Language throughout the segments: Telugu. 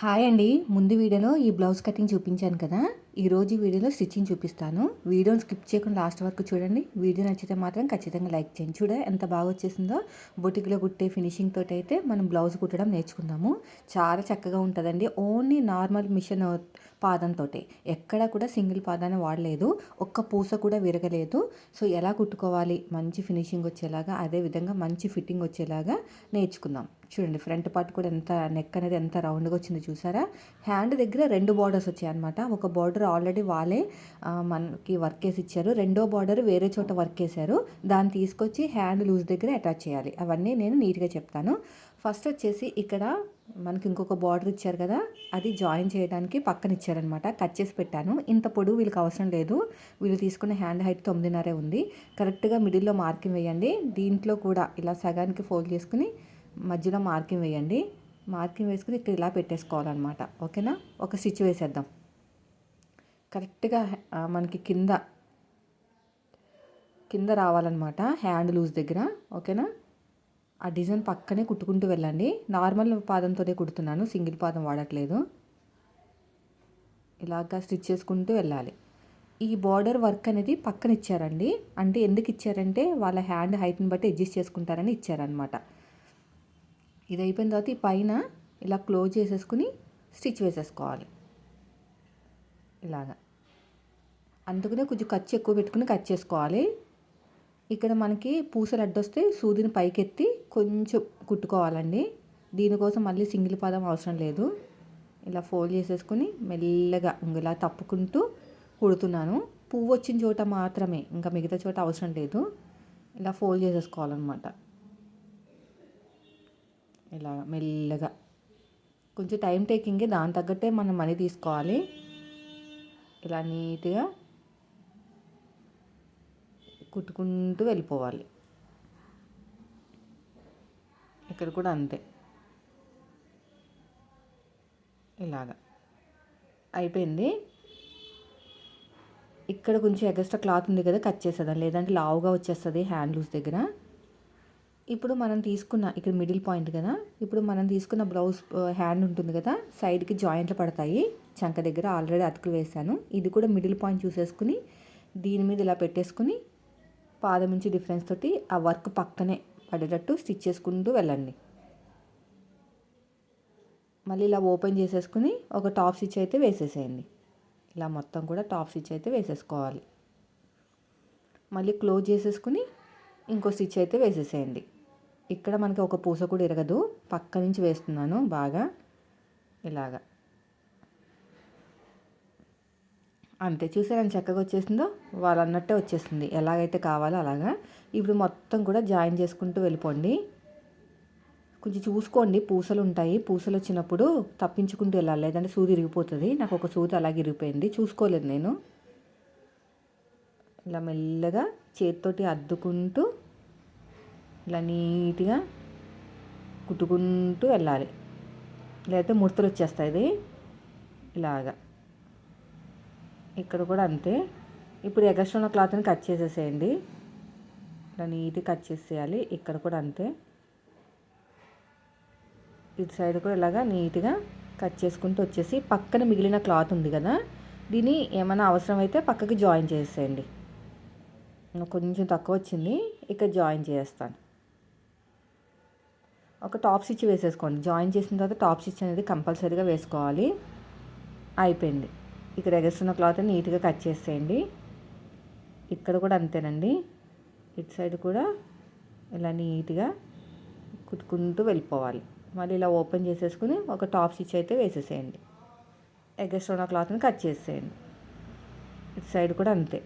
హాయ్ అండి. ముందు వీడియోలో ఈ బ్లౌజ్ కటింగ్ చూపించాను కదా. ఈరోజు వీడియోలో స్టిచ్చింగ్ చూపిస్తాను. వీడియోని స్కిప్ చేయకుండా లాస్ట్ వరకు చూడండి. వీడియో నచ్చితే మాత్రం ఖచ్చితంగా లైక్ చేయండి. చూడ ఎంత బాగా వచ్చేసిందో. బొటిక్లో కుట్టే ఫినిషింగ్ తోటి అయితే మనం బ్లౌజ్ కుట్టడం నేర్చుకుందాము. చాలా చక్కగా ఉంటుందండి. ఓన్లీ నార్మల్ మిషన్ పాదంతో ఎక్కడ కూడా సింగిల్ పాదాన్ని వాడలేదు. ఒక్క పూస కూడా విరగలేదు. సో ఎలా కుట్టుకోవాలి? మంచి ఫినిషింగ్ వచ్చేలాగా అదే విధంగా మంచి ఫిట్టింగ్ వచ్చేలాగా నేర్చుకుందాం. చూడండి ఫ్రంట్ పార్ట్ కూడా ఎంత నెక్ అనేది ఎంత రౌండ్గా వచ్చిందో చూసారా? హ్యాండ్ దగ్గర రెండు బార్డర్స్ వచ్చాయి అనమాట ఒక బార్డర్ ఆల్రెడీ వాళ్ళే మనకి వర్క్ వేసి ఇచ్చారు. రెండో బార్డర్ వేరే చోట వర్క్ వేశారు దాన్ని తీసుకొచ్చి హ్యాండ్ లూజ్ దగ్గర అటాచ్ చేయాలి. అవన్నీ నేను నీట్గా చెప్తాను. ఫస్ట్ వచ్చేసి ఇక్కడ మనకి ఇంకొక బార్డర్ ఇచ్చారు కదా అది జాయిన్ చేయడానికి పక్కన ఇచ్చారనమాట. కట్ చేసి పెట్టాను. ఇంత పొడుగు వీళ్ళకి అవసరం లేదు. వీళ్ళు తీసుకున్న హ్యాండ్ హైట్ తొమ్మిదిన్నరే ఉంది. కరెక్ట్గా మిడిల్లో మార్కింగ్ వేయండి. దీంట్లో కూడా ఇలా సగానికి ఫోల్డ్ చేసుకుని మధ్యలో మార్కింగ్ వేయండి. మార్కింగ్ వేసుకుని ఇక్కడ ఇలా పెట్టేసుకోవాలన్నమాట ఓకేనా? ఒక స్టిచ్ వేసేద్దాం. కరెక్ట్గా మనకి కింద కింద రావాలన్నమాట హ్యాండ్ లూజ్ దగ్గర ఓకేనా? ఆ డిజైన్ పక్కనే కుట్టుకుంటూ వెళ్ళండి. నార్మల్ పాదంతోనే కుడుతున్నాను సింగిల్ పాదం వాడట్లేదు. ఇలాగా స్టిచ్ చేసుకుంటూ వెళ్ళాలి. ఈ బార్డర్ వర్క్ అనేది పక్కన ఇచ్చారండి. అంటే ఎందుకు ఇచ్చారంటే వాళ్ళ హ్యాండ్ హైట్ని బట్టి అడ్జస్ట్ చేసుకుంటారని ఇచ్చారనమాట ఇది అయిపోయిన తర్వాత ఈ పైన ఇలా క్లోజ్ చేసేసుకుని స్టిచ్ వేసేసుకోవాలి. ఇలాగా. అందుకనే కొంచెం ఖర్చు ఎక్కువ పెట్టుకుని కట్ చేసుకోవాలి. ఇక్కడ మనకి పూసలు అడ్డొస్తే సూదిని పైకెత్తి కొంచెం కుట్టుకోవాలండి. దీనికోసం మళ్ళీ సింగిల్ పాదం అవసరం లేదు. ఇలా ఫోల్డ్ చేసేసుకుని మెల్లగా ఇలా తప్పుకుంటూ కుడుతున్నాను. పువ్వు వచ్చిన చోట మాత్రమే ఇంకా మిగతా చోట అవసరం లేదు. ఇలా ఫోల్డ్ చేసేసుకోవాలన్నమాట. ఇలా మెల్లగా. కొంచెం టైం టేకింగ్ దాని తగ్గట్టే మనం మనీ తీసుకోవాలి. ఇలా నీట్గా కుట్టుకుంటూ వెళ్ళిపోవాలి. ఇక్కడ కూడా అంతే. ఇలాగా. అయిపోయింది. ఇక్కడ కొంచెం ఎగస్ట్రా క్లాత్ ఉంది కదా కట్ చేసేదాం లేదంటే లావుగా వచ్చేస్తుంది హ్యాండ్ లూస్ దగ్గర. ఇప్పుడు మనం తీసుకున్న ఇక్కడ మిడిల్ పాయింట్ కదా ఇప్పుడు మనం తీసుకున్న బ్లౌజ్ హ్యాండ్ ఉంటుంది కదా సైడ్కి జాయింట్లు పడతాయి. చంక దగ్గర ఆల్రెడీ అతుకులు వేసాను ఇది కూడా మిడిల్ పాయింట్ చూసేసుకుని దీని మీద ఇలా పెట్టేసుకుని పాదం నుంచి డిఫరెన్స్ తోటి ఆ వర్క్ పక్కనే పడేటట్టు స్టిచ్ చేసుకుంటూ వెళ్ళండి. మళ్ళీ ఇలా ఓపెన్ చేసేసుకుని ఒక టాప్ స్టిచ్ అయితే వేసేసేయండి. ఇలా మొత్తం కూడా టాప్ స్టిచ్ అయితే వేసేసుకోవాలి. మళ్ళీ క్లోజ్ చేసేసుకుని ఇంకో స్టిచ్ అయితే వేసేసేయండి. ఇక్కడ మనకి ఒక పూస కూడా ఇరగదు. పక్క నుంచి వేస్తున్నాను బాగా. ఇలాగా. అంతే చూసారని చక్కగా వచ్చేసిందో? వాళ్ళు అన్నట్టే వచ్చేసింది. ఎలాగైతే కావాలో అలాగా. ఇప్పుడు మొత్తం కూడా జాయిన్ చేసుకుంటూ వెళ్ళిపోండి. కొంచెం చూసుకోండి. పూసలు ఉంటాయి. పూసలు వచ్చినప్పుడు తప్పించుకుంటూ వెళ్ళాలి. లేదంటే సూది ఇరిగిపోతుంది. నాకు ఒక సూది అలాగే ఇరిగిపోయింది. చూసుకోలేదు నేను. ఇలా మెల్లగా చేతితోటి అద్దుకుంటూ ఇలా నీట్గా కుట్టుకుంటూ వెళ్ళాలి. లేకపోతే ముడతలు వచ్చేస్తాయి. ఇది ఇలాగా. ఇక్కడ కూడా అంతే. ఇప్పుడు ఎగస్ట్రా ఉన్న క్లాత్ని కట్ చేసేసేయండి. ఇలా నీట్గా కట్ చేసేయాలి. ఇక్కడ కూడా అంతే. ఇటు సైడ్ కూడా ఇలాగా నీట్గా కట్ చేసుకుంటూ వచ్చేసి పక్కన మిగిలిన క్లాత్ ఉంది కదా దీన్ని ఏమైనా అవసరమైతే పక్కకి జాయిన్ చేసేయండి. కొంచెం తక్కువ వచ్చింది ఇక్కడ జాయిన్ చేస్తాను. ఒక టాప్ స్టిచ్ వేసేసుకోండి. జాయిన్ చేసిన తర్వాత టాప్ స్టిచ్ అనేది కంపల్సరీగా వేసుకోవాలి. అయిపోయింది. ఇక్కడ ఎగస్తున్న క్లాత్ నీట్గా కట్ చేసేయండి. ఇక్కడ కూడా అంతేనండి. ఇటు సైడ్ కూడా ఇలా నీట్గా కుట్టుకుంటూ వెళ్ళిపోవాలి. మళ్ళీ ఇలా ఓపెన్ చేసేసుకుని ఒక టాప్ స్టిచ్ అయితే వేసేసేయండి. ఎగస్ట్రా క్లాత్ని కట్ చేసేయండి. ఇటు సైడ్ కూడా అంతే.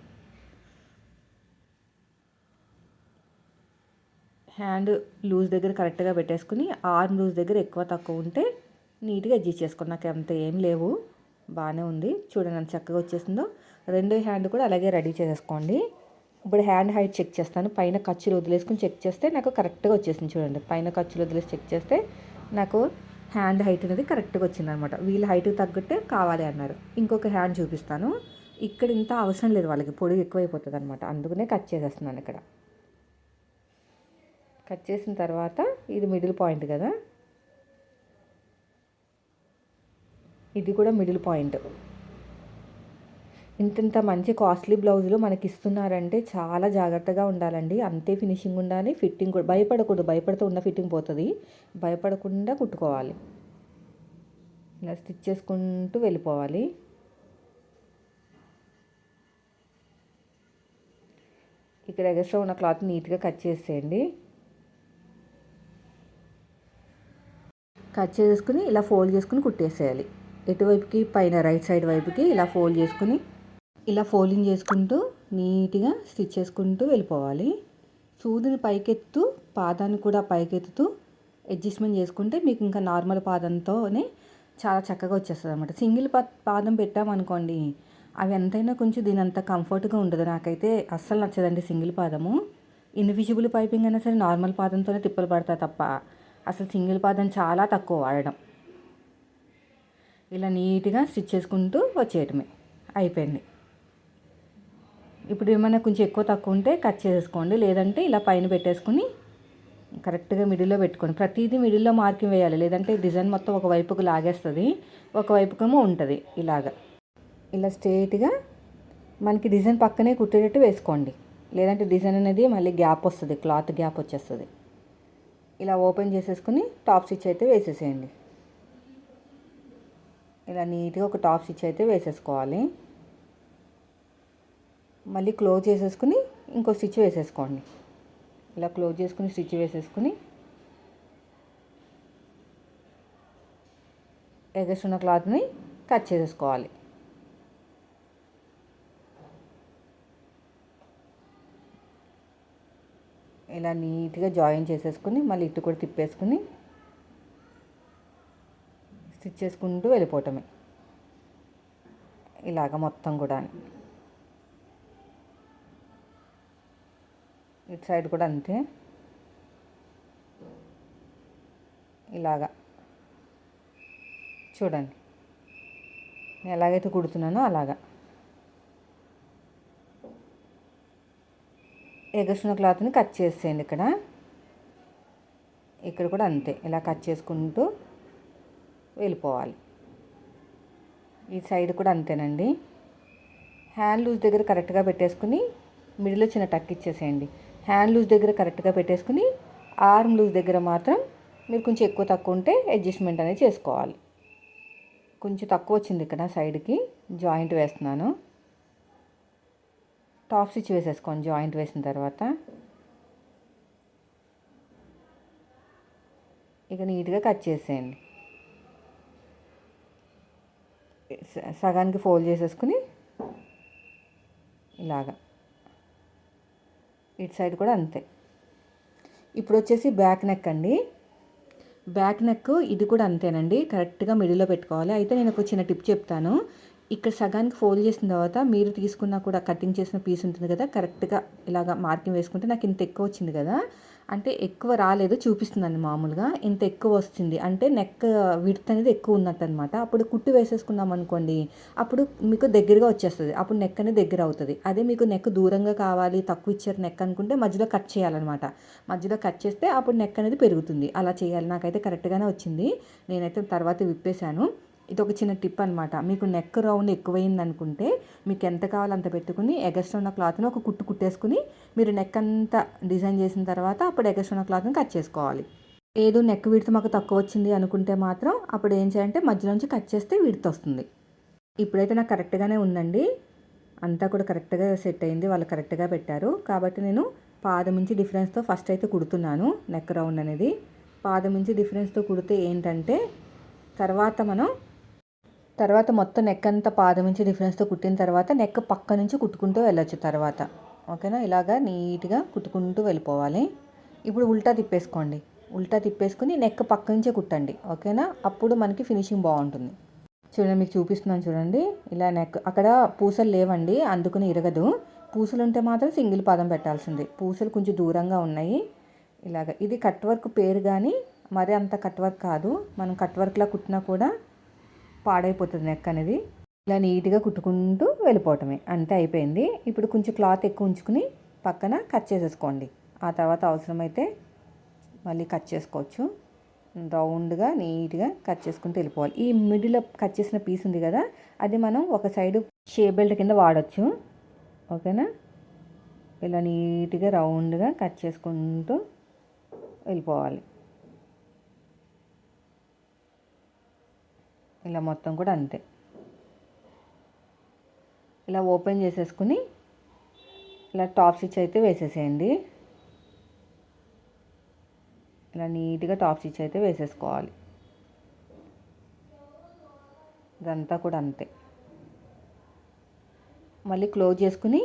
హ్యాండ్ లూజ్ దగ్గర కరెక్ట్గా పెట్టేసుకుని ఆర్మ్ లూజ్ దగ్గర ఎక్కువ తక్కువ ఉంటే నీట్గా అడ్జస్ట్ చేసుకోండి నాకు అంత ఏం లేవు. బాగానే ఉంది. చూడండి అంత చక్కగా వచ్చేసిందో. రెండో హ్యాండ్ కూడా అలాగే రెడీ చేసేసుకోండి. ఇప్పుడు హ్యాండ్ హైట్ చెక్ చేస్తాను. పైన ఖర్చులు వదిలేసుకుని చెక్ చేస్తే నాకు కరెక్ట్గా వచ్చేసింది చూడండి. పైన ఖర్చులు వదిలేసి చెక్ చేస్తే నాకు హ్యాండ్ హైట్ అనేది కరెక్ట్గా వచ్చిందనమాట. వీళ్ళ హైట్కి తగ్గట్టే కావాలి అన్నారు. ఇంకొక హ్యాండ్ చూపిస్తాను. ఇక్కడ ఇంత అవసరం లేదు వాళ్ళకి. పొడి ఎక్కువైపోతుంది అనమాట అందుకనే కట్ చేసేస్తున్నాను ఇక్కడ. కట్ చేసిన తర్వాత ఇది మిడిల్ పాయింట్ కదా. ఇది కూడా మిడిల్ పాయింట్ ఇంతంత మంచి కాస్ట్లీ బ్లౌజులు మనకి ఇస్తున్నారంటే చాలా జాగ్రత్తగా ఉండాలండి. అంతే ఫినిషింగ్ ఉండాలి ఫిట్టింగ్ కూడా భయపడకూడదు. భయపడుతూ ఉన్న ఫిట్టింగ్ పోతుంది. భయపడకుండా కుట్టుకోవాలి. ఇలా స్టిచ్ చేసుకుంటూ వెళ్ళిపోవాలి. ఇక్కడ ఎగస్ట్రా ఉన్న క్లాత్ నీట్గా కట్ చేసేయండి. కట్ చేసుకుని ఇలా ఫోల్డ్ చేసుకుని కుట్టేసేయాలి. ఎటువైపుకి పైన రైట్ సైడ్ వైపుకి ఇలా ఫోల్డ్ చేసుకుని ఇలా ఫోల్డింగ్ చేసుకుంటూ నీట్గా స్టిచ్ చేసుకుంటూ వెళ్ళిపోవాలి. సూదిని పైకెత్తు పాదాన్ని కూడా పైకెత్తుతూ అడ్జస్ట్మెంట్ చేసుకుంటే మీకు ఇంకా నార్మల్ పాదంతోనే చాలా చక్కగా వచ్చేస్తుంది అనమాట సింగిల్ పా పాదం పెట్టామనుకోండి అవి ఎంతైనా కొంచెం దీని అంత కంఫర్ట్గా ఉండదు. నాకైతే అస్సలు నచ్చదండి సింగిల్ పాదము. ఇన్విజిబుల్ పైపింగ్ అయినా సరే నార్మల్ పాదంతోనే తిప్పలు పడతా తప్ప అసలు సింగిల్ పాదం చాలా తక్కువ వాడడం. ఇలా నీట్గా స్టిచ్ చేసుకుంటూ వచ్చేయటమే. అయిపోయింది. ఇప్పుడు ఏమైనా కొంచెం ఎక్కువ తక్కువ ఉంటే కట్ చేసేసుకోండి. లేదంటే ఇలా పైన పెట్టేసుకుని కరెక్ట్గా మిడిల్లో పెట్టుకోండి. ప్రతిదీ మిడిల్లో మార్కింగ్ వేయాలి. లేదంటే డిజైన్ మొత్తం ఒకవైపుకు లాగేస్తుంది ఒకవైపుకేమో ఉంటుంది ఇలాగా. ఇలా స్ట్రేట్గా మనకి డిజైన్ పక్కనే కుట్టేటట్టు వేసుకోండి. లేదంటే డిజైన్ అనేది మళ్ళీ గ్యాప్ వస్తుంది క్లాత్ గ్యాప్ వచ్చేస్తుంది. ఇలా ఓపెన్ చేసేసుకుని టాప్ స్టిచ్ అయితే వేసేసేయండి. ఇలా నీట్గా ఒక టాప్ స్టిచ్ అయితే వేసేసుకోవాలి. మళ్ళీ క్లోజ్ చేసేసుకుని ఇంకో స్టిచ్ వేసేసుకోండి. ఇలా క్లోజ్ చేసుకుని స్టిచ్ వేసేసుకుని ఎగస్ట్రున్న క్లాత్ని కట్ చేసేసుకోవాలి. ఇలా నీట్గా జాయిన్ చేసేసుకుని మళ్ళీ ఇటు కూడా తిప్పేసుకుని స్టిచ్ చేసుకుంటూ వెళ్ళిపోవటమే. ఇలాగ మొత్తం కూడా ఇటు సైడ్ కూడా అంతే. ఇలాగా. చూడండి. నేను ఎలాగైతే కుడుతున్నానో అలాగా. ఎగసిన క్లాత్ని కట్ చేసేయండి ఇక్కడ. ఇక్కడ కూడా అంతే. ఇలా కట్ చేసుకుంటూ వెళ్ళిపోవాలి. ఈ సైడ్ కూడా అంతేనండి. హ్యాండ్ లూజ్ దగ్గర కరెక్ట్గా పెట్టేసుకుని మిడిల్లో చిన్న టక్ ఇచ్చేసేయండి. హ్యాండ్ లూజ్ దగ్గర కరెక్ట్గా పెట్టేసుకుని ఆర్మ్ లూజ్ దగ్గర మాత్రం మీరు కొంచెం ఎక్కువ తక్కువ ఉంటే అడ్జస్ట్మెంట్ అనేది చేసుకోవాలి. కొంచెం తక్కువ వచ్చింది ఇక్కడ సైడ్కి జాయింట్ వేస్తున్నాను. టాప్ స్టిచ్ వేసేసుకోండి జాయింట్ వేసిన తర్వాత. ఇక నీట్గా కట్ చేసేయండి. సగానికి ఫోల్డ్ చేసేసుకుని ఇలాగా. ఇటు సైడ్ కూడా అంతే. ఇప్పుడు వచ్చేసి బ్యాక్ నెక్ అండి. బ్యాక్ నెక్ ఇది కూడా అంతేనండి. కరెక్ట్గా మిడిల్లో పెట్టుకోవాలి. అయితే నేను ఒక చిన్న టిప్ చెప్తాను. ఇక్కడ సగానికి ఫోల్డ్ చేసిన తర్వాత మీరు తీసుకున్న కూడా కటింగ్ చేసిన పీస్ ఉంటుంది కదా కరెక్ట్గా ఇలాగ మార్కింగ్ వేసుకుంటే నాకు ఇంత ఎక్కువ వచ్చింది కదా. అంటే ఎక్కువ రాలేదు చూపిస్తుందండి మామూలుగా. ఇంత ఎక్కువ వస్తుంది. అంటే నెక్ విడత్ అనేది ఎక్కువ ఉన్నట్టు అనమాట అప్పుడు కుట్టు వేసేసుకున్నాం అనుకోండి అప్పుడు మీకు దగ్గరగా వచ్చేస్తుంది. అప్పుడు నెక్ అనేది దగ్గర అవుతుంది. అదే మీకు నెక్ దూరంగా కావాలి తక్కువ ఇచ్చారు నెక్ అనుకుంటే మధ్యలో కట్ చేయాలన్నమాట. మధ్యలో కట్ చేస్తే అప్పుడు నెక్ అనేది పెరుగుతుంది. అలా చేయాలి. నాకైతే కరెక్ట్గానే వచ్చింది. నేనైతే తర్వాత విప్పేశాను. ఇది ఒక చిన్న టిప్ అనమాట మీకు నెక్ రౌండ్ ఎక్కువైంది అనుకుంటే మీకు ఎంత కావాలో అంత పెట్టుకుని ఎగస్ట్ ఉన్న క్లాత్ని ఒక కుట్టు కుట్టేసుకుని మీరు నెక్ అంతా డిజైన్ చేసిన తర్వాత అప్పుడు ఎగస్ట్ ఉన్న క్లాత్ని కట్ చేసుకోవాలి. ఏదో నెక్ విడత మాకు తక్కువ వచ్చింది అనుకుంటే మాత్రం అప్పుడు ఏం చేయాలంటే మధ్యలోంచి కట్ చేస్తే విడత వస్తుంది. ఇప్పుడైతే నాకు కరెక్ట్గానే ఉందండి. అంతా కూడా కరెక్ట్గా సెట్ అయింది. వాళ్ళు కరెక్ట్గా పెట్టారు. కాబట్టి నేను పాదం నుంచి డిఫరెన్స్తో ఫస్ట్ అయితే కుడుతున్నాను నెక్ రౌండ్ అనేది. పాదం నుంచి డిఫరెన్స్తో కుడితే ఏంటంటే తర్వాత మనం తర్వాత మొత్తం నెక్ అంతా పాదం నుంచి డిఫరెన్స్తో కుట్టిన తర్వాత నెక్ పక్క నుంచి కుట్టుకుంటూ వెళ్ళొచ్చు తర్వాత. ఓకేనా? ఇలాగా నీట్గా కుట్టుకుంటూ వెళ్ళిపోవాలి. ఇప్పుడు ఉల్టా తిప్పేసుకోండి. ఉల్టా తిప్పేసుకుని నెక్ పక్క నుంచే కుట్టండి. ఓకేనా? అప్పుడు మనకి ఫినిషింగ్ బాగుంటుంది. చూడండి మీకు చూపిస్తున్నాను చూడండి. ఇలా నెక్ అక్కడ పూసలు లేవండి అందుకుని ఇరగదు. పూసలు ఉంటే మాత్రం సింగిల్ పాదం పెట్టాల్సింది. పూసలు కొంచెం దూరంగా ఉన్నాయి. ఇలాగ. ఇది కట్ వర్క్ పేరు కానీ మరి అంత కట్ వర్క్ కాదు. మనం కట్ వర్క్లా కుట్టినా కూడా పాడైపోతుంది నెక్ అనేది. ఇలా నీట్గా కుట్టుకుంటూ వెళ్ళిపోవటమే. అంతే అయిపోయింది. ఇప్పుడు కొంచెం క్లాత్ ఎక్కువ ఉంచుకుని పక్కన కట్ చేసేసుకోండి. ఆ తర్వాత అవసరమైతే మళ్ళీ కట్ చేసుకోవచ్చు. రౌండ్గా నీట్గా కట్ చేసుకుంటూ వెళ్ళిపోవాలి. ఈ మిడిల్లో కట్ చేసిన పీస్ ఉంది కదా అది మనం ఒక సైడు షే బెల్ట్ కింద వాడచ్చు. ఓకేనా? ఇలా నీట్గా రౌండ్గా కట్ చేసుకుంటూ వెళ్ళిపోవాలి. ఇలా మొత్తం కూడా అంతే. ఇలా ఓపెన్ చేసేసుకుని ఇలా టాప్ స్టిచ్ అయితే వేసేసేయండి. ఇలా నీట్గా టాప్ స్టిచ్ అయితే వేసేసుకోవాలి. ఇదంతా కూడా అంతే. మళ్ళీ క్లోజ్ చేసుకుని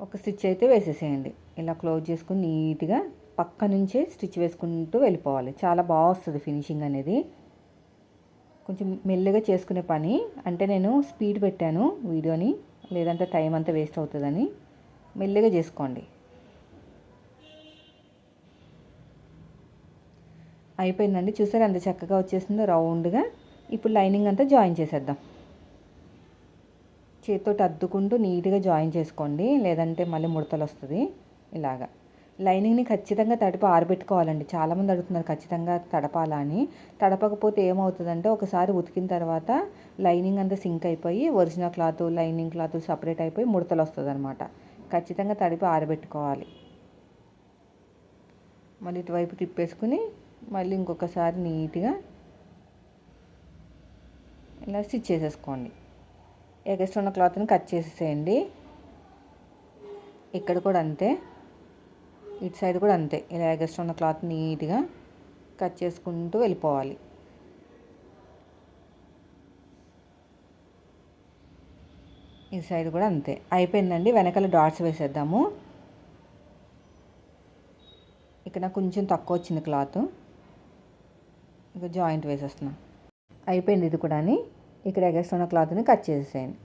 ఒక స్టిచ్ అయితే వేసేసేయండి. ఇలా క్లోజ్ చేసుకుని నీట్గా పక్క నుంచే స్టిచ్ వేసుకుంటూ వెళ్ళిపోవాలి. చాలా బాగా వస్తుంది ఫినిషింగ్ అనేది. కొంచెం మెల్లగా చేసుకునే పని. అంటే నేను స్పీడ్ పెట్టాను వీడియోని. లేదంటే టైం అంతా వేస్ట్ అవుతుందని. మెల్లగా చేసుకోండి. అయిపోయిందండి. చూసారు అంత చక్కగా వచ్చేసిందో రౌండ్గా. ఇప్పుడు లైనింగ్ అంతా జాయిన్ చేసేద్దాం. చేతితో అద్దుకుంటూ నీట్గా జాయిన్ చేసుకోండి. లేదంటే మళ్ళీ ముడతలు వస్తుంది. ఇలాగా. లైనింగ్ని ఖచ్చితంగా తడిపి ఆరబెట్టుకోవాలండి. చాలామంది అడుగుతున్నారు ఖచ్చితంగా తడపాలా అని. తడపకపోతే ఏమవుతుందంటే ఒకసారి ఉతికిన తర్వాత లైనింగ్ అంతా సింక్ అయిపోయి original cloth lining cloth separate అయిపోయి ముడతలు వస్తుంది అనమాట ఖచ్చితంగా తడిపి ఆరబెట్టుకోవాలి. మళ్ళీ ఇటువైపు తిప్పేసుకుని మళ్ళీ ఇంకొకసారి నీట్గా ఇలా స్టిచ్ చేసేసుకోండి. ఎగస్ట్ ఉన్న క్లాత్ని కట్ చేసేసేయండి. ఇక్కడ కూడా అంతే. ఇటు సైడ్ కూడా అంతే. ఇలా ఎగస్ట్ ఉన్న క్లాత్ నీట్గా కట్ చేసుకుంటూ వెళ్ళిపోవాలి. ఈ సైడ్ కూడా అంతే. అయిపోయిందండి. వెనకాల డాట్స్ వేసేద్దాము. ఇక్కడ కొంచెం తక్కువ వచ్చింది క్లాత్. ఇక జాయింట్ వేసేస్తున్నా. అయిపోయింది ఇది కూడా ఇక్కడ ఎగస్ట్ ఉన్న క్లాత్ని కట్ చేసేయండి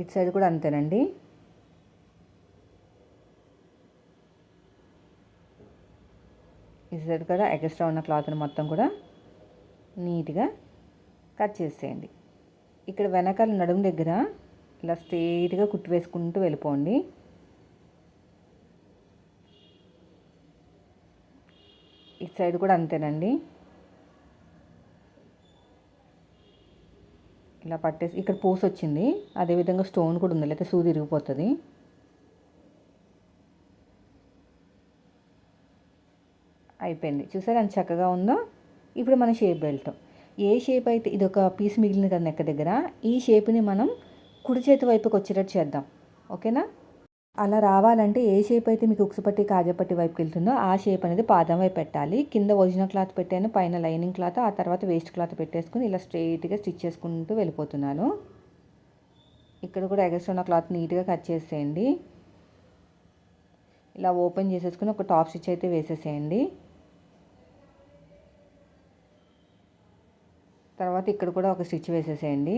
ఇటు సైడ్ కూడా అంతేనండి. ఇటు సైడ్ కూడా ఉన్న క్లాత్ని మొత్తం కూడా నీట్గా కట్ చేసేయండి. ఇక్కడ వెనకాల నడుము దగ్గర ఇలా స్ట్రైట్గా కుట్టు వేసుకుంటూ వెళ్ళిపోండి. ఇటు సైడ్ కూడా అంతేనండి. ఇలా పట్టేసి ఇక్కడ పూస వచ్చింది అదేవిధంగా స్టోన్ కూడా ఉంది లేకపోతే సూది ఇరిగిపోతుంది. అయిపోయింది. చూసారా ఎంత చక్కగా ఉందో? ఇప్పుడు మన షేప్ బెల్ట్. ఏ షేప్ అయితే ఇది ఒక పీస్ మిగిలిన కదా నెక్క దగ్గర ఈ షేప్ని మనం కుడి చేతి వైపుకి వచ్చేటట్టు చేద్దాం. ఓకేనా? అలా రావాలంటే ఏ షేప్ అయితే మీకు ఉక్సుపట్టి కాజపట్టి వైపుకి వెళ్తుందో ఆ షేప్ అనేది పాదం వైపు పెట్టాలి. కింద ఒరిజినల్ క్లాత్ పెట్టాను పైన లైనింగ్ క్లాత్ ఆ తర్వాత వేస్ట్ క్లాత్ పెట్టేసుకుని ఇలా స్ట్రైట్గా స్టిచ్ చేసుకుంటూ వెళ్ళిపోతున్నాను. ఇక్కడ కూడా ఎగస్ట్ ఉన్న క్లాత్ నీట్గా కట్ చేసేయండి. ఇలా ఓపెన్ చేసేసుకుని ఒక టాప్ స్టిచ్ అయితే వేసేసేయండి. తర్వాత ఇక్కడ కూడా ఒక స్టిచ్ వేసేసేయండి.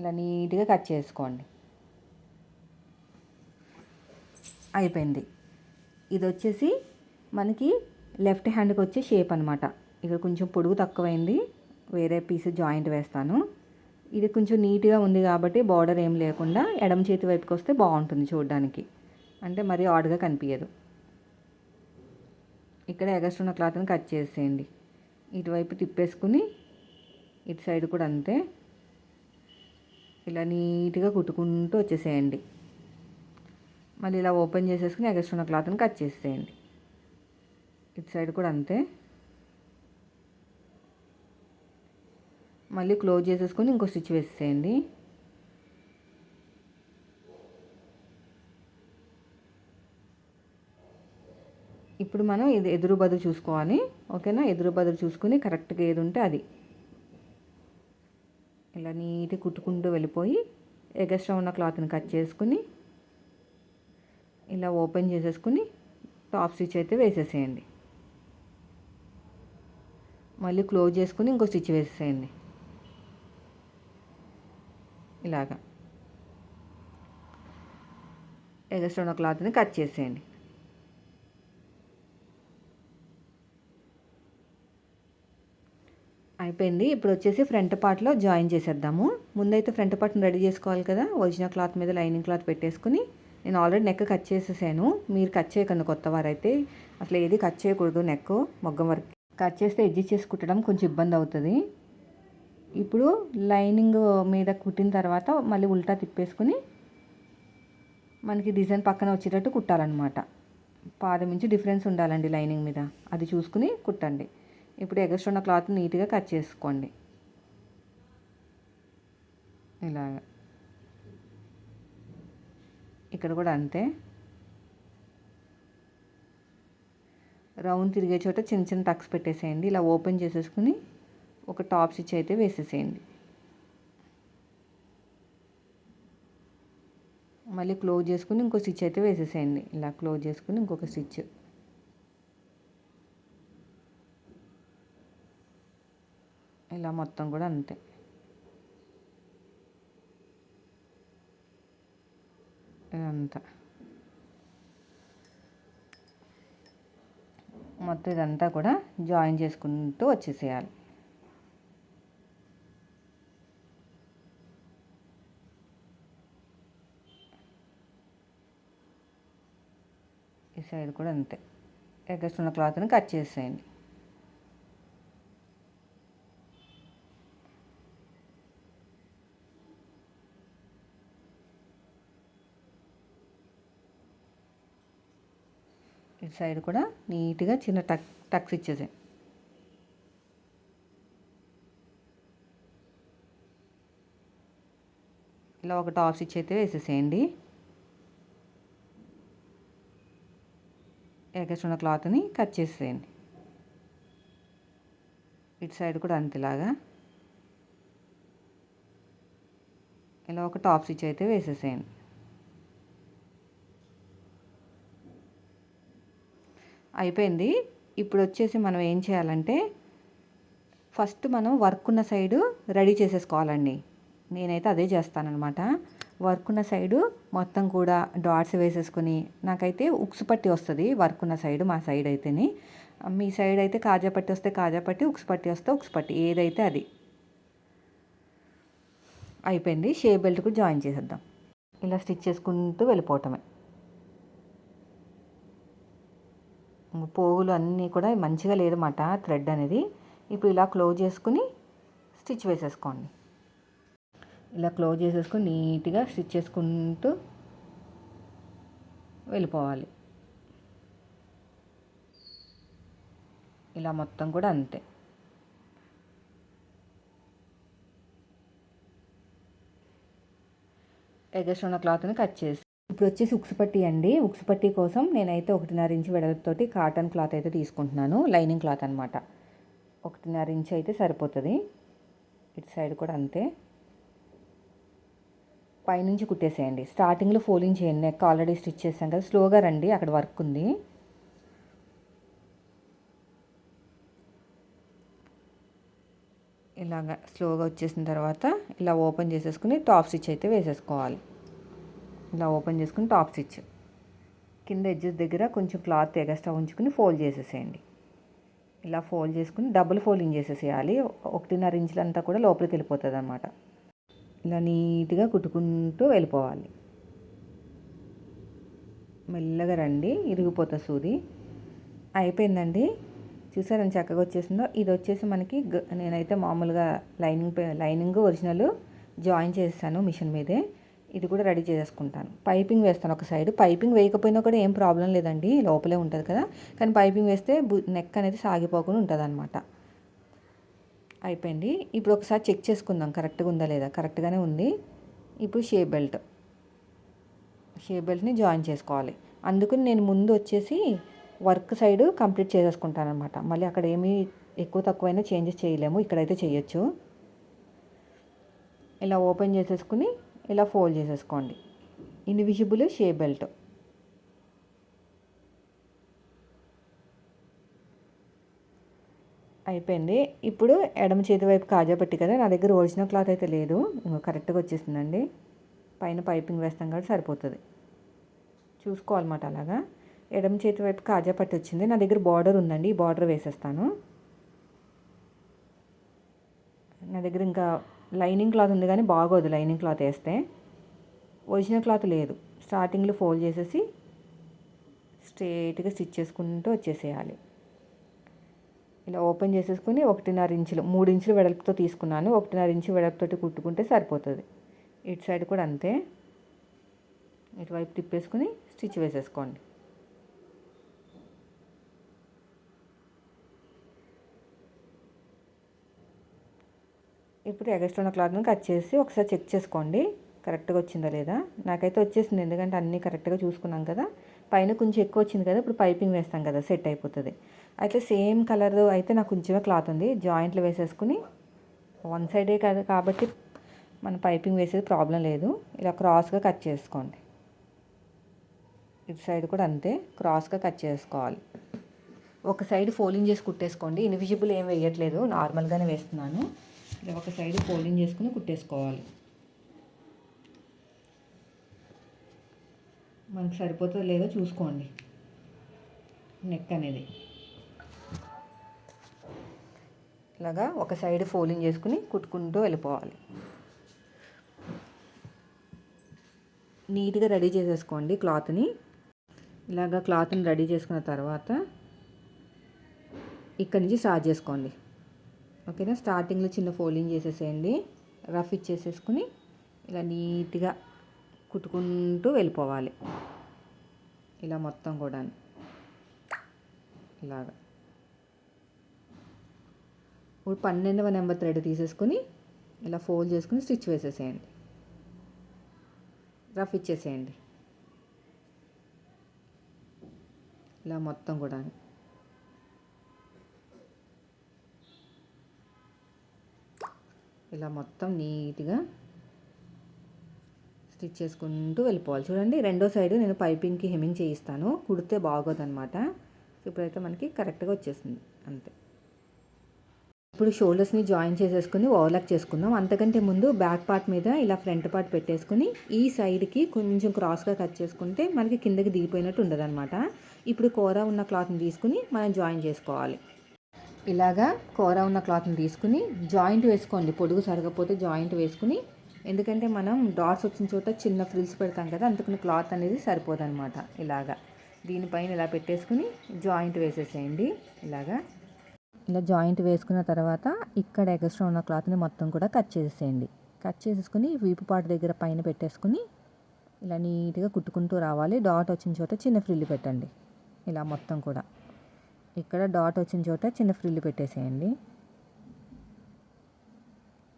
ఇలా నీట్గా కట్ చేసుకోండి. అయిపోయింది. ఇది వచ్చేసి మనకి లెఫ్ట్ హ్యాండ్కి వచ్చే షేప్ అనమాట ఇక్కడ కొంచెం పొడుగు తక్కువైంది. వేరే పీస్ జాయింట్ వేస్తాను. ఇది కొంచెం నీట్గా ఉంది కాబట్టి బార్డర్ ఏం లేకుండా ఎడమ చేతి వైపుకి వస్తే బాగుంటుంది చూడడానికి. అంటే మరీ ఆడ్గా కనిపించదు ఇక్కడ ఎగస్ట్రున్న క్లాత్ని కట్ చేసేయండి. ఇటువైపు తిప్పేసుకుని ఇటు సైడ్ కూడా అంతే. ఇలా నీట్గా కుట్టుకుంటూ వచ్చేసేయండి. మళ్ళీ ఇలా ఓపెన్ చేసేసుకుని ఎగస్ట్రున్న క్లాత్ని కట్ చేసేయండి. ఇటు సైడ్ కూడా అంతే. మళ్ళీ క్లోజ్ చేసేసుకొని ఇంకో స్టిచ్ వేసేయండి ఇప్పుడు మనం ఇది ఎదురు బదులు చూసుకోవాలి. ఓకేనా? ఎదురు బదులు చూసుకుని కరెక్ట్గా ఏది ఉంటే అది. ఇలా నీట్గా కుట్టుకుంటూ వెళ్ళిపోయి ఎగస్ట్రా ఉన్న క్లాత్ని కట్ చేసుకుని ఇలా ఓపెన్ చేసేసుకుని టాప్ స్టిచ్ అయితే వేసేసేయండి. మళ్ళీ క్లోజ్ చేసుకుని ఇంకో స్టిచ్ వేసేసేయండి. ఇలాగా. ఎగస్ట్రా ఉన్న క్లాత్ని కట్ చేసేయండి. అయిపోయింది. ఇప్పుడు వచ్చేసి ఫ్రంట్ పార్ట్లో జాయిన్ చేసేద్దాము. ముందైతే ఫ్రంట్ పార్ట్ని రెడీ చేసుకోవాలి కదా. ఒరిజినల్ క్లాత్ మీద లైనింగ్ క్లాత్ పెట్టేసుకుని నేను ఆల్రెడీ నెక్ కట్ చేసేసాను. మీరు కట్ చేయకండి కొత్త వారైతే. అసలు ఏది కట్ చేయకూడదు నెక్ మొగ్గం వరకు. కట్ చేస్తే ఎడ్జి చేసి కుట్టడం కొంచెం ఇబ్బంది అవుతుంది. ఇప్పుడు లైనింగ్ మీద కుట్టిన తర్వాత మళ్ళీ ఉల్టా తిప్పేసుకుని మనకి డిజైన్ పక్కన వచ్చేటట్టు కుట్టాలన్నమాట. పాదం నుంచి డిఫరెన్స్ ఉండాలండి లైనింగ్ మీద. అది చూసుకుని కుట్టండి. ఇప్పుడు ఎగస్ట్రా ఉన్న క్లాత్ నీట్గా కట్ చేసుకోండి. ఇలాగ. ఇక్కడ కూడా అంతే. రౌండ్ తిరిగే చోట చిన్న చిన్న టక్స్ పెట్టేసేయండి. ఇలా ఓపెన్ చేసేసుకుని ఒక టాప్ స్టిచ్ అయితే వేసేసేయండి. మళ్ళీ క్లోజ్ చేసుకుని ఇంకో స్టిచ్ అయితే వేసేసేయండి. ఇలా క్లోజ్ చేసుకుని ఇంకొక స్టిచ్. ఇలా మొత్తం కూడా అంతే. ఇదంతా. మొత్తం ఇదంతా కూడా జాయిన్ చేసుకుంటూ వచ్చేసేయాలి. ఈ సైడ్ కూడా అంతే. ఎగస్ట్ ఉన్న క్లాత్ని కట్ చేసేయండి. ఇటు సైడ్ కూడా నీట్గా చిన్న టక్ టక్స్ ఇచ్చేసాయి. ఇలా ఒక టాప్ స్టిచ్ అయితే వేసేసేయండి. ఎగస్ట్ ఉన్న క్లాత్ని కట్ చేసేయండి ఇటు సైడ్ కూడా అంతేలాగా ఇలా ఒక టాప్ స్టిచ్ అయితే వేసేసేయండి. అయిపోయింది. ఇప్పుడు వచ్చేసి మనం ఏం చేయాలంటే ఫస్ట్ మనం వర్క్ ఉన్న సైడు రెడీ చేసేసుకోవాలండి. నేనైతే అదే చేస్తానన్నమాట. వర్క్ ఉన్న సైడు మొత్తం కూడా డాట్స్ వేసేసుకొని నాకైతే ఉక్సు పట్టి వస్తుంది వర్క్ ఉన్న సైడు మా సైడ్ అయితేని. మీ సైడ్ అయితే కాజా పట్టి వస్తే కాజా పట్టి ఉక్సు పట్టి వస్తే ఉక్సు పట్టి ఏదైతే అది. అయిపోయింది. షే బెల్ట్కు జాయిన్ చేసేద్దాం. ఇలా స్టిచ్ చేసుకుంటూ వెళ్ళిపోవటమే. పోగులు అన్నీ కూడా మంచిగా లేదన్నమాట థ్రెడ్ అనేది. ఇప్పుడు ఇలా క్లోజ్ చేసుకుని స్టిచ్ వేసేసుకోండి. ఇలా క్లోజ్ చేసేసుకొని నీట్గా స్టిచ్ చేసుకుంటూ వెళ్ళిపోవాలి. ఇలా మొత్తం కూడా అంతే. ఎగస్ట్ ఉన్న క్లాత్ని కట్ చేసి ఇప్పుడు వచ్చేసి ఉక్సుపట్టి అండి. ఉక్సుపట్టి కోసం నేనైతే ఒకటిన్నర ఇంచు వెడల్పుతోటి కాటన్ క్లాత్ అయితే తీసుకుంటున్నాను. లైనింగ్ క్లాత్ అనమాట ఒకటిన్నర ఇంచు అయితే సరిపోతుంది. ఇటు సైడ్ కూడా అంతే. పైనుంచి కుట్టేసేయండి. స్టార్టింగ్లో ఫోలింగ్ చేయండి. నెక్ ఆల్రెడీ స్టిచ్ చేసాం కదా స్లోగా రండి. అక్కడ వర్క్ ఉంది. ఇలాగ స్లోగా వచ్చేసిన తర్వాత ఇలా ఓపెన్ చేసేసుకుని టాప్ స్టిచ్ అయితే వేసేసుకోవాలి. ఇలా ఓపెన్ చేసుకుని టాప్ స్టిచ్ కింద ఎడ్జెస్ దగ్గర కొంచెం క్లాత్ ఎగస్ట్రా ఉంచుకుని ఫోల్డ్ చేసేసేయండి. ఇలా ఫోల్డ్ చేసుకుని డబుల్ ఫోల్డింగ్ చేసేసేయాలి. ఒకటిన్నర ఇంచులంతా కూడా లోపలికి వెళ్ళిపోతుంది అనమాట ఇలా నీట్గా కుట్టుకుంటూ వెళ్ళిపోవాలి. మెల్లగా రండి. ఇరిగిపోతుంది సూది. అయిపోయిందండి. చూసారని చక్కగా వచ్చేసిందో? ఇది వచ్చేసి మనకి నేనైతే మామూలుగా లైనింగ్ లైనింగ్ ఒరిజినల్ జాయిన్ చేస్తాను మిషన్ మీదే. ఇది కూడా రెడీ చేసేసుకుంటాను. పైపింగ్ వేస్తాను ఒక సైడ్. పైపింగ్ వేయకపోయినా కూడా ఏం ప్రాబ్లం లేదండి. లోపలే ఉంటుంది కదా. కానీ పైపింగ్ వేస్తే నెక్ అనేది సాగిపోకుండా ఉంటుంది అనమాట అయిపోయింది. ఇప్పుడు ఒకసారి చెక్ చేసుకుందాం. కరెక్ట్గా ఉందా లేదా? కరెక్ట్గానే ఉంది. ఇప్పుడు షేప్ బెల్ట్. షేప్ బెల్ట్ని జాయిన్ చేసుకోవాలి. అందుకని నేను ముందు వచ్చేసి వర్క్ సైడ్ కంప్లీట్ చేసేసుకుంటాను అనమాట మళ్ళీ అక్కడ ఏమీ ఎక్కువ తక్కువైనా చేంజెస్ చేయలేము. ఇక్కడైతే చేయొచ్చు. ఇలా ఓపెన్ చేసేసుకుని ఇలా ఫోల్డ్ చేసేసుకోండి. ఇన్విజిబుల్ షే బెల్ట్ అయిపోయింది. ఇప్పుడు ఎడమ చేతి వైపు కాజా పెట్టి కదా నా దగ్గర ఒరిజినల్ క్లాత్ అయితే లేదు. కరెక్ట్గా వచ్చేసిందండి. పైన పైపింగ్ వేస్తాం కాబట్టి సరిపోతుంది. చూసుకోవాలన్నమాట అలాగా. ఎడమ చేతి వైపు కాజా పట్టి వచ్చింది. నా దగ్గర బార్డర్ ఉందండి. ఈ బార్డర్ వేసేస్తాను. నా దగ్గర ఇంకా లైనింగ్ క్లాత్ ఉంది కానీ బాగోదు లైనింగ్ క్లాత్ వేస్తే. ఒరిజినల్ క్లాత్ లేదు. స్టార్టింగ్లో ఫోల్డ్ చేసేసి స్ట్రేట్గా స్టిచ్ చేసుకుంటూ వచ్చేసేయాలి. ఇలా ఓపెన్ చేసేసుకుని ఒకటిన్నర ఇంచులు మూడు ఇంచులు వెడల్పుతో తీసుకున్నాను. ఒకటిన్నర ఇంచు వెడల్పుతో కుట్టుకుంటే సరిపోతుంది. ఇటు సైడ్ కూడా అంతే. ఇటువైపు తిప్పేసుకుని స్టిచ్ వేసేసుకోండి. ఇప్పుడు ఎగస్ట్ ఉన్న క్లాత్ని కట్ చేసి ఒకసారి చెక్ చేసుకోండి. కరెక్ట్గా వచ్చిందా లేదా? నాకైతే వచ్చేసింది. ఎందుకంటే అన్నీ కరెక్ట్గా చూసుకున్నాం కదా. పైన కొంచెం ఎక్కువ వచ్చింది కదా. ఇప్పుడు పైపింగ్ వేస్తాం కదా. సెట్ అయిపోతుంది. అయితే సేమ్ కలర్ అయితే నాకు కొంచెమే క్లాత్ ఉంది. జాయింట్లు వేసేసుకుని వన్ సైడే కాదు కాబట్టి మన పైపింగ్ వేసేది ప్రాబ్లం లేదు. ఇలా క్రాస్గా కట్ చేసుకోండి. ఇటు సైడ్ కూడా అంతే. క్రాస్గా కట్ చేసుకోవాలి. ఒక సైడ్ ఫోల్డింగ్ చేసి కుట్టేసుకోండి. ఇన్విజిబుల్ ఏం వేయట్లేదు. నార్మల్గానే వేస్తున్నాను. ఇలా ఒక సైడ్ ఫోల్డింగ్ చేసుకుని కుట్టేసుకోవాలి. మనకు సరిపోతుందో లేదో చూసుకోండి. నెక్ అనేది. ఇలాగా ఒక సైడ్ ఫోల్డింగ్ చేసుకుని కుట్టుకుంటూ వెళ్ళిపోవాలి. నీట్గా రెడీ చేసేసుకోండి క్లాత్ని. ఇలాగా క్లాత్ని రెడీ చేసుకున్న తర్వాత ఇక్కడి నుంచి స్టార్ట్ చేసుకోండి. ఓకేనా? స్టార్టింగ్లో చిన్న ఫోల్డింగ్ చేసేసేయండి. రఫ్ ఇచ్చేసేసుకుని ఇలా నీట్గా కుట్టుకుంటూ వెళ్ళిపోవాలి. ఇలా మొత్తం కూడా ఇలాగా. ఇప్పుడు పన్నెండవ నెంబర్ థ్రెడ్ తీసేసుకుని ఇలా ఫోల్డ్ చేసుకుని స్టిచ్ వేసేసేయండి. రఫ్ ఇచ్చేసేయండి. ఇలా మొత్తం కూడా ఇలా మొత్తం నీట్గా స్టిచ్ చేసుకుంటూ వెళ్ళిపోవాలి. చూడండి రెండో సైడ్ నేను పైపింగ్కి హెమింగ్ చేయిస్తాను. కుడితే బాగోదన్నమాట. ఇప్పుడైతే మనకి కరెక్ట్గా వచ్చేసింది. అంతే. ఇప్పుడు షోల్డర్స్ని జాయిన్ చేసేసుకుని ఓవర్లాక్ చేసుకుందాం. అంతకంటే ముందు బ్యాక్ పార్ట్ మీద ఇలా ఫ్రంట్ పార్ట్ పెట్టేసుకుని ఈ సైడ్కి కొంచెం క్రాస్గా కట్ చేసుకుంటే మనకి కిందకి దిగిపోయినట్టు ఉండదు ఇప్పుడు కూర ఉన్న క్లాత్ని తీసుకుని మనం జాయిన్ చేసుకోవాలి. ఇలాగా కూర ఉన్న క్లాత్ని తీసుకుని జాయింట్ వేసుకోండి. పొడుగు సరగపోతే జాయింట్ వేసుకుని. ఎందుకంటే మనం డాట్స్ వచ్చిన చోట చిన్న ఫ్రిల్స్ పెడతాం కదా అందుకని క్లాత్ అనేది సరిపోదనమాట ఇలాగా. దీనిపైన ఇలా పెట్టేసుకుని జాయింట్ వేసేసేయండి ఇలాగా. ఇలా జాయింట్ వేసుకున్న తర్వాత ఇక్కడ ఎగస్ట్రా ఉన్న క్లాత్ని మొత్తం కూడా కట్ చేసేయండి కట్ చేసేసుకుని వీపు పాటు దగ్గర పైన పెట్టేసుకుని ఇలా నీట్గా కుట్టుకుంటూ రావాలి. డాట్ వచ్చిన చోట చిన్న ఫ్రిల్లు పెట్టండి. ఇలా మొత్తం కూడా. ఇక్కడ డాట్ వచ్చిన చోట చిన్న ఫ్రిల్లు పెట్టేసేయండి.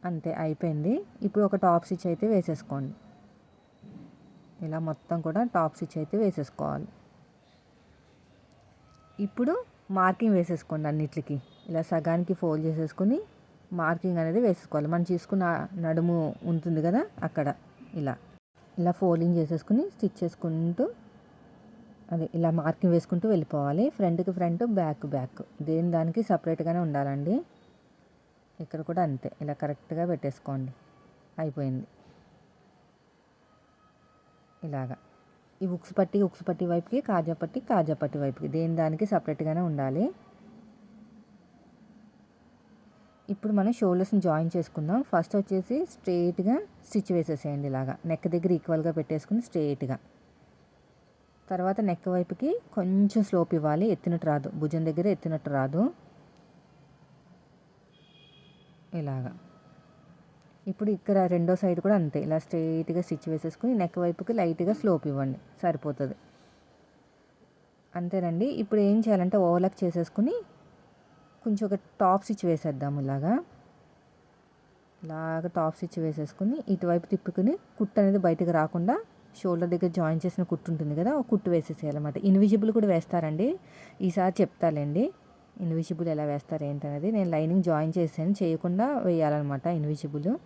అంతే అయిపోయింది. ఇప్పుడు ఒక టాప్ స్టిచ్ అయితే వేసేసుకోండి. ఇలా మొత్తం కూడా టాప్ స్టిచ్ అయితే వేసేసుకోవాలి. ఇప్పుడు మార్కింగ్ వేసేసుకోండి అన్నిటికి ఇలా సగానికి ఫోల్డ్ చేసేసుకుని మార్కింగ్ అనేది వేసేసుకోవాలి. మనం తీసుకున్న నడుము ఉంటుంది కదా అక్కడ. ఇలా. ఇలా ఫోల్డింగ్ చేసేసుకుని స్టిచ్ చేసుకుంటూ అదే ఇలా మార్కింగ్ వేసుకుంటూ వెళ్ళిపోవాలి. ఫ్రంట్కి ఫ్రంట్ బ్యాక్ బ్యాక్ దేని దానికి సపరేట్గానే ఉండాలండి. ఇక్కడ కూడా అంతే. ఇలా కరెక్ట్గా పెట్టేసుకోండి. అయిపోయింది. ఇలాగా. ఈ ఉక్స్ పట్టి ఉక్స్ పట్టి వైపుకి కాజా పట్టి కాజా పట్టి వైపుకి దేని దానికి సపరేట్గానే ఉండాలి. ఇప్పుడు మనం షోల్డర్స్ని జాయిన్ చేసుకుందాం. ఫస్ట్ వచ్చేసి స్ట్రెయిట్గా స్టిచ్ వేసేసేయండి ఇలాగా. నెక్ దగ్గర ఈక్వల్గా పెట్టేసుకుని స్ట్రెయిట్గా తర్వాత నెక్ వైపుకి కొంచెం స్లోప్ ఇవ్వాలి. ఎత్తినట్టు రాదు. భుజం దగ్గర ఎత్తినట్టు రాదు. ఇలాగా. ఇప్పుడు ఇక్కడ రెండో సైడ్ కూడా అంతే. ఇలా స్ట్రైట్గా స్టిచ్ వేసేసుకుని నెక్ వైపుకి లైట్గా స్లోప్ ఇవ్వండి. సరిపోతుంది. అంతేనండి. ఇప్పుడు ఏం చేయాలంటే ఓవర్లాక్ చేసేసుకుని కొంచెం ఒక టాప్ స్టిచ్ వేసేద్దాము ఇలాగా. ఇలాగ టాప్ స్టిచ్ వేసేసుకుని ఇటువైపు తిప్పుకుని కుట్టు అనేది బయటకు రాకుండా షోల్డర్ దగ్గర జాయిన్ చేసిన కుట్టు ఉంటుంది కదా ఒక కుట్టు వేసేసేయాలన్నమాట. ఇన్విజిబుల్ కూడా వేస్తారండి. ఈసారి చెప్తాలేండి. ఇన్విజిబుల్ ఎలా వేస్తారు ఏంటనేది. నేను లైనింగ్ జాయిన్ చేశాను. చేయకుండా వేయాలన్నమాట ఇన్విజిబుల్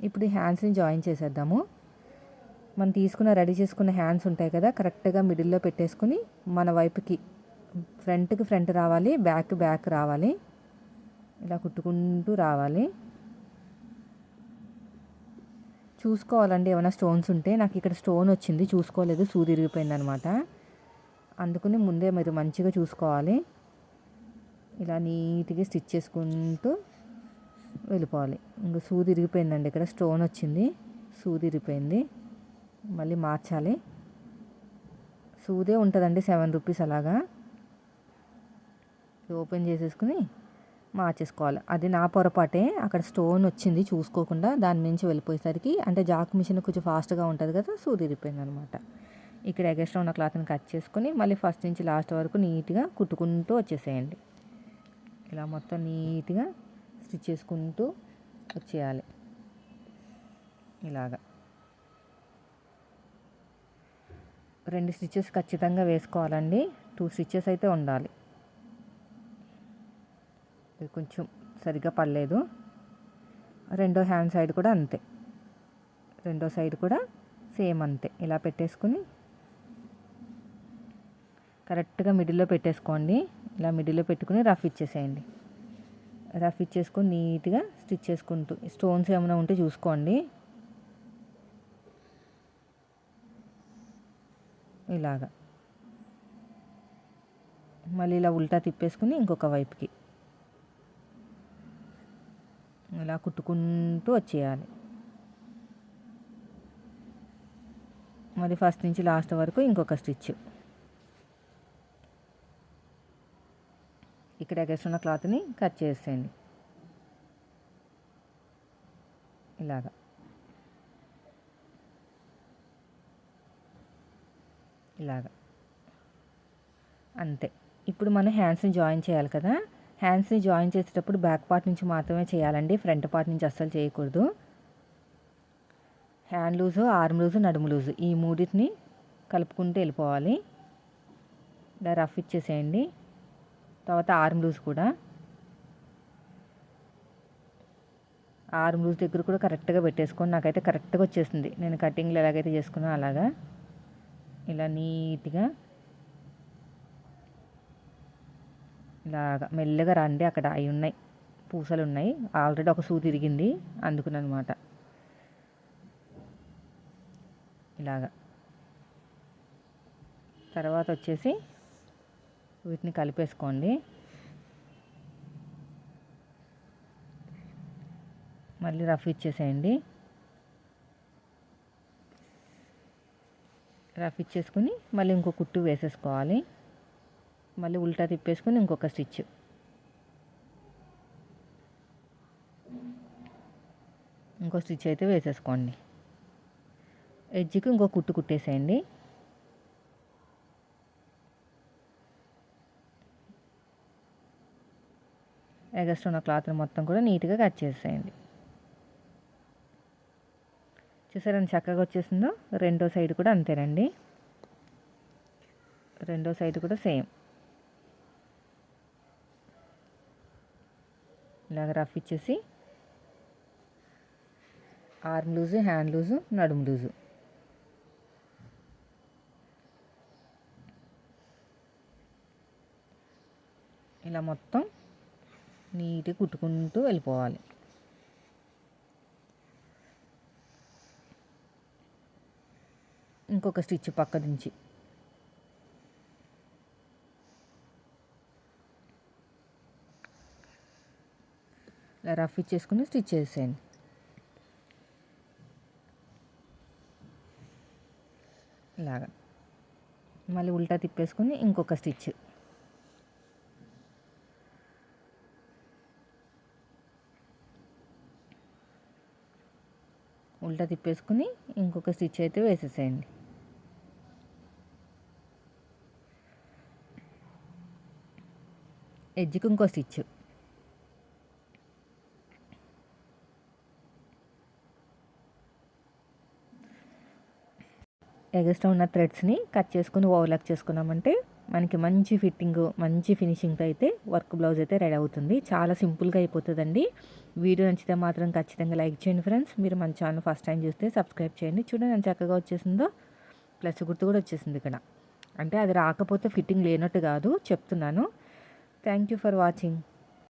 ఇప్పుడు హ్యాండ్స్ని జాయిన్ చేసేద్దాము. మనం తీసుకున్న రెడీ చేసుకున్న హ్యాండ్స్ ఉంటాయి కదా కరెక్ట్గా మిడిల్లో పెట్టేసుకుని మన వైపుకి ఫ్రంట్కి ఫ్రంట్ రావాలి బ్యాక్ బ్యాక్ రావాలి. ఇలా కుట్టుకుంటూ రావాలి. చూసుకోవాలండి ఏమైనా స్టోన్స్ ఉంటే. నాకు ఇక్కడ స్టోన్ వచ్చింది చూసుకోలేదు సూది ఇరిగిపోయింది అనమాట అందుకని ముందే మీరు మంచిగా చూసుకోవాలి. ఇలా నీట్గా స్టిచ్ చేసుకుంటూ వెళ్ళిపోవాలి. ఇంకా సూది ఇరిగిపోయిందండి ఇక్కడ స్టోన్ వచ్చింది సూది ఇరిగిపోయింది మళ్ళీ మార్చాలి. సూదే ఉంటుందండి సెవెన్ రూపీస్ అలాగా. ఓపెన్ చేసేసుకుని మార్చేసుకోవాలి. అది నా పొరపాటే. అక్కడ స్టోన్ వచ్చింది చూసుకోకుండా దాని నుంచి వెళ్ళిపోయేసరికి అంటే జాక్ మిషన్ కొంచెం ఫాస్ట్గా ఉంటుంది కదా సూదిరిపోయింది అనమాట ఇక్కడ ఎగస్ట్రా ఉన్న క్లాత్ని కట్ చేసుకొని మళ్ళీ ఫస్ట్ నుంచి లాస్ట్ వరకు నీట్గా కుట్టుకుంటూ వచ్చేసేయండి. ఇలా మొత్తం నీట్గా స్టిచ్ చేసుకుంటూ వచ్చేయాలి. ఇలాగా. రెండు స్టిచ్చెస్ ఖచ్చితంగా వేసుకోవాలండి. టూ స్టిచ్చెస్ అయితే ఉండాలి. ఇది కొంచెం సరిగ్గా పడలేదు. రెండో హ్యాండ్ సైడ్ కూడా అంతే. రెండో సైడ్ కూడా సేమ్ అంతే. ఇలా పెట్టేసుకుని కరెక్ట్గా మిడిల్లో పెట్టేసుకోండి. ఇలా మిడిల్లో పెట్టుకుని రఫ్ ఇచ్చేసేయండి. రఫ్ ఇచ్చేసుకొని నీట్గా స్టిచ్ చేసుకుంటూ స్టోన్స్ ఏమైనా ఉంటే చూసుకోండి. ఇలాగా. మళ్ళీ ఇలా ఉల్టా తిప్పేసుకుని ఇంకొక వైపుకి. ఇలా కుట్టుకుంటూ వచ్చేయాలి. మరి ఫస్ట్ నుంచి లాస్ట్ వరకు ఇంకొక స్టిచ్. ఇక్కడ ఎగేస్తున్న ఉన్న క్లాత్ని కట్ చేసేయండి. ఇలాగా. ఇలాగా. అంతే. ఇప్పుడు మనం హ్యాండ్స్ని జాయిన్ చేయాలి కదా? హ్యాండ్స్ని జాయిన్ చేసేటప్పుడు బ్యాక్ పార్ట్ నుంచి మాత్రమే చేయాలండి. ఫ్రంట్ పార్ట్ నుంచి అస్సలు చేయకూడదు. హ్యాండ్ లూజు ఆర్మ్ లూజు నడుము లూజు ఈ మూడింటిని కలుపుకుంటూ వెళ్ళిపోవాలి. ఇలా రఫ్ ఇచ్చేసేయండి. తర్వాత ఆర్మ్ లూజ్ కూడా. ఆర్మ్ లూజ్ దగ్గర కూడా కరెక్ట్గా పెట్టేసుకొని నాకైతే కరెక్ట్గా వచ్చేసింది. నేను కటింగ్లో ఎలాగైతే చేసుకున్నా అలాగా. ఇలా నీట్గా ఇలాగా మెల్లగా రండి అక్కడ అవి ఉన్నాయి పూసలు ఉన్నాయి. ఆల్రెడీ ఒక సూ తిరిగింది అందుకునమాట ఇలాగా. తర్వాత వచ్చేసి వీటిని కలిపేసుకోండి. మళ్ళీ రఫ్ ఇచ్చేసేయండి. రఫ్ ఇచ్చేసుకుని మళ్ళీ ఇంకో కుట్టు వేసేసుకోవాలి. మళ్ళీ ఉల్టా తిప్పేసుకుని ఇంకొక స్టిచ్. ఇంకో స్టిచ్ అయితే వేసేసుకోండి. ఎడ్జ్కి ఇంకో కుట్టు కుట్టేసేయండి. ఎగస్ట్ ఉన్న క్లాత్ని మొత్తం కూడా నీట్గా కట్ చేసేయండి. చూసారండి చక్కగా వచ్చేసిందో? రెండో సైడ్ కూడా అంతేనండి. రెండో సైడ్ కూడా సేమ్. ఇలాగ రఫ్ ఇచ్చేసి ఆర్మ్ లూజు హ్యాండ్ లూజు నడుము లూజు. ఇలా మొత్తం నీట్గా కుట్టుకుంటూ వెళ్ళిపోవాలి. ఇంకొక స్టిచ్ పక్క నుంచి ఇలా రఫ్ ఇచ్చేసుకుని స్టిచ్ చేసేయండి. ఇలాగా. మళ్ళీ ఉల్టా తిప్పేసుకుని ఇంకొక స్టిచ్. ఉల్టా తిప్పేసుకుని ఇంకొక స్టిచ్ అయితే వేసేసేయండి. ఎడ్జ్కి ఇంకో స్టిచ్. ఎగస్ట్రా ఉన్న థ్రెడ్స్ని కట్ చేసుకుని ఓవర్లాక్ చేసుకున్నామంటే మనకి మంచి ఫిట్టింగ్ మంచి ఫినిషింగ్తో అయితే వర్క్ బ్లౌజ్ అయితే రెడీ అవుతుంది. చాలా సింపుల్గా అయిపోతుందండి. వీడియో నచ్చితే మాత్రం ఖచ్చితంగా లైక్ చేయండి ఫ్రెండ్స్. మీరు మన ఛానల్ ఫస్ట్ టైం చూస్తే సబ్స్క్రైబ్ చేయండి. చూడండి ఎంత చక్కగా వచ్చేసిందో. ప్లస్ గుర్తు కూడా వచ్చేసింది ఇక్కడ. అంటే అది రాకపోతే ఫిట్టింగ్ లేనట్టు కాదు చెప్తున్నాను. Thank you for watching.